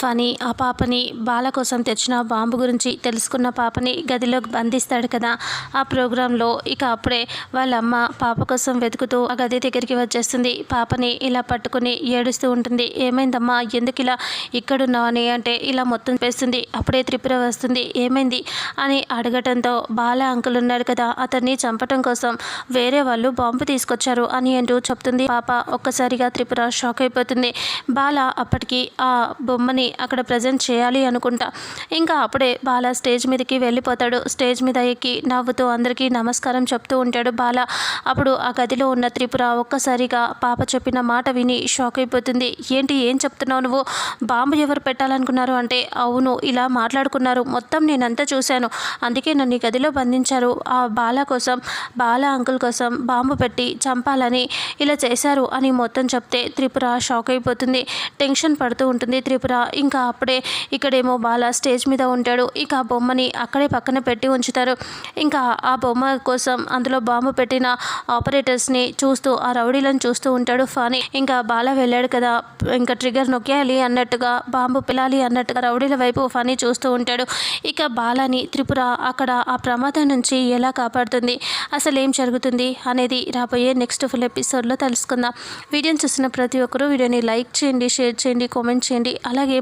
Funny ఆ పాపని బాల కోసం తెచ్చిన బాంబు గురించి తెలుసుకున్న పాపని గదిలోకి బంధిస్తాడు కదా. ఆ ప్రోగ్రాంలో ఇక అప్పుడే వాళ్ళ అమ్మ పాప కోసం వెతుకుతూ ఆ గది దగ్గరికి వచ్చేస్తుంది. పాపని ఇలా పట్టుకుని ఏడుస్తూ ఉంటుంది. ఏమైందమ్మా? ఎందుకు ఇలా ఇక్కడున్నావు అని అంటే ఇలా మొత్తం వేస్తుంది అప్పుడే త్రిపుర వస్తుంది. ఏమైంది? అని అడగటంతో బాల అంకుల్ ఉన్నాడు కదా. అతన్ని చంపటం కోసం వేరే వాళ్ళు బాంబు తీసుకొచ్చారు అని అంటూ చెప్తుంది. పాప ఒక్కసారిగా త్రిపుర షాక్ అయిపోతుంది. బాల అప్పటికి ఆ బొమ్మని అక్కడ ప్రజెంట్ చేయాలి అనుకుంటా. ఇంకా అప్పుడే బాల స్టేజ్ మీదకి వెళ్ళిపోతాడు. స్టేజ్ మీద ఎక్కి నవ్వుతూ అందరికీ నమస్కారం చెప్తూ ఉంటాడు బాల. అప్పుడు ఆ గదిలో ఉన్న త్రిపుర ఒక్కసారిగా పాప చెప్పిన మాట విని షాక్ అయిపోతుంది. ఏంటి ఏం చెప్తున్నావు నువ్వు? బాంబు ఎవరు పెట్టాలనుకున్నారు అంటే అవును ఇలా మాట్లాడుకున్నారు. మొత్తం నేనంతా చూశాను. అందుకే నన్ను ఈ గదిలో బంధించారు. ఆ బాల కోసం బాల అంకుల్ కోసం బాంబు పెట్టి చంపాలని ఇలా చేశారు అని మొత్తం చెప్తే త్రిపుర షాక్ అయిపోతుంది. టెన్షన్ పడుతూ ఉంటుంది త్రిపుర. ఇంకా అప్పుడే ఇక్కడేమో బాల స్టేజ్ మీద ఉంటాడు. ఇక ఆ బొమ్మని అక్కడే పక్కన పెట్టి ఉంచుతారు. ఇంకా ఆ బొమ్మ కోసం అందులో బాంబు పెట్టిన ఆపరేటర్స్ని చూస్తూ ఆ రౌడీలను చూస్తూ ఉంటాడు ఫానీ. ఇంకా బాల వెళ్ళాడు కదా ఇంకా ట్రిగర్ నొక్కేయాలి అన్నట్టుగా బాంబు పిలాలి అన్నట్టుగా రౌడీల వైపు ఫనీ చూస్తూ ఉంటాడు. ఇక బాలని త్రిపుర అక్కడ ఆ ప్రమాదం నుంచి ఎలా కాపాడుతుంది అసలు ఏం జరుగుతుంది అనేది రాబోయే నెక్స్ట్ ఫుల్ ఎపిసోడ్లో తెలుసుకుందాం. వీడియోని చూసిన ప్రతి ఒక్కరూ వీడియోని లైక్ చేయండి షేర్ చేయండి కామెంట్ చేయండి. అలాగే